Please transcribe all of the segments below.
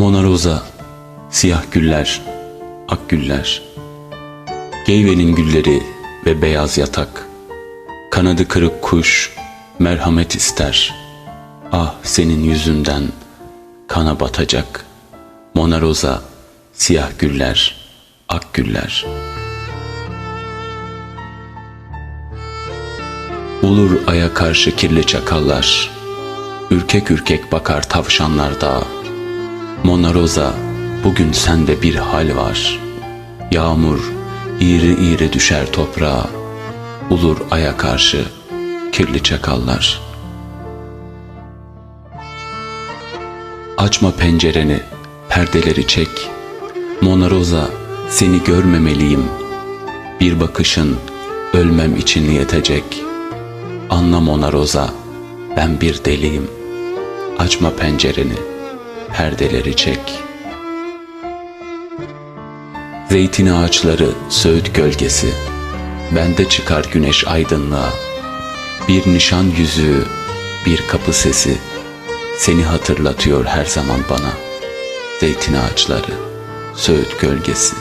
Mona Rosa, siyah güller, ak güller. Geyvenin gülleri ve beyaz yatak. Kanadı kırık kuş merhamet ister. Ah senin yüzünden kana batacak. Mona Rosa, siyah güller, ak güller. Ulur aya karşı kirli çakallar. Ürkek ürkek bakar tavşanlar dağa. Mona Rosa, bugün sende bir hal var. Yağmur iğri iğri düşer toprağa. Ulur aya karşı kirli çakallar. Açma pencereni, perdeleri çek. Mona Rosa, seni görmemeliyim. Bir bakışın ölmem için yetecek. Anla Mona Rosa, ben bir deliyim. Açma pencereni, perdeleri çek. Zeytin ağaçları söğüt gölgesi, bende çıkar güneş aydınlığa. Bir nişan yüzüğü, bir kapı sesi, seni hatırlatıyor her zaman bana. Zeytin ağaçları, söğüt gölgesi.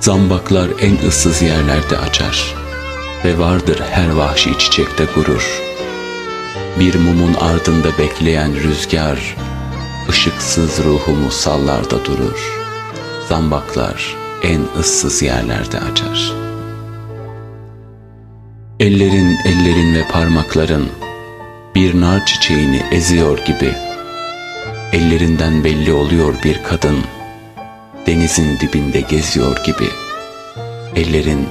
Zambaklar en ıssız yerlerde açar ve vardır her vahşi çiçekte gurur. Bir mumun ardında bekleyen rüzgar, ışıksız ruhumu sallarda durur. Zambaklar en ıssız yerlerde açar. Ellerin, ellerin ve parmakların bir nar çiçeğini eziyor gibi. Ellerinden belli oluyor bir kadın, denizin dibinde geziyor gibi. Ellerin,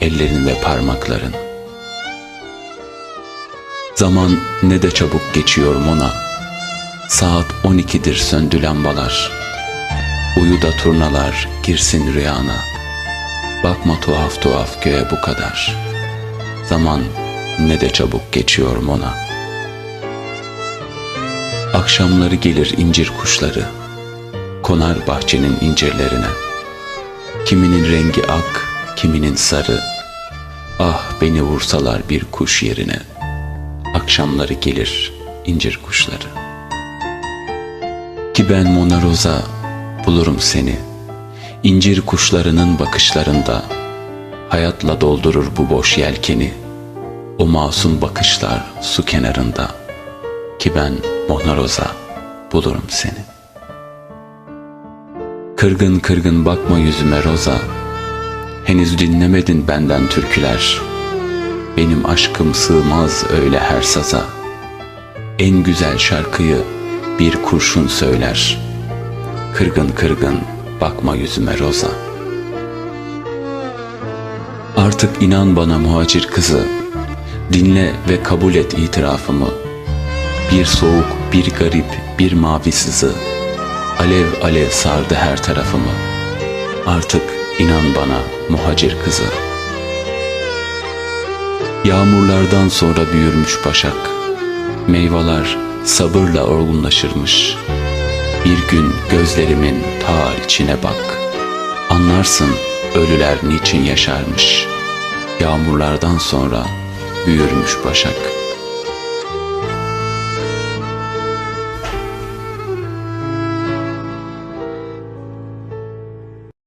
ellerin ve parmakların. Zaman ne de çabuk geçiyor Mona. Saat 12'dir söndü lambalar. Uyu da turnalar girsin rüyana. Bakma tuhaf tuhaf göğe bu kadar. Zaman ne de çabuk geçiyor Mona. Akşamları gelir incir kuşları. Konar bahçenin incirlerine. Kiminin rengi ak, kiminin sarı. Ah beni vursalar bir kuş yerine. Akşamları gelir incir kuşları. Ki ben Mona Rosa bulurum seni. İncir kuşlarının bakışlarında hayatla doldurur bu boş yelkeni. O masum bakışlar su kenarında. Ki ben Mona Rosa bulurum seni. Kırgın kırgın bakma yüzüme Rosa. Henüz dinlemedin benden türküler. Benim aşkım sığmaz öyle her saza. En güzel şarkıyı bir kurşun söyler. Kırgın kırgın bakma yüzüme Rosa. Artık inan bana muhacir kızı. Dinle ve kabul et itirafımı. Bir soğuk, bir garip, bir mavi sızı. Alev alev sardı her tarafımı. Artık inan bana muhacir kızı. Yağmurlardan sonra büyürmüş başak. Meyveler sabırla olgunlaşırmış. Bir gün gözlerimin ta içine bak. Anlarsın ölüler niçin yaşarmış. Yağmurlardan sonra büyürmüş başak.''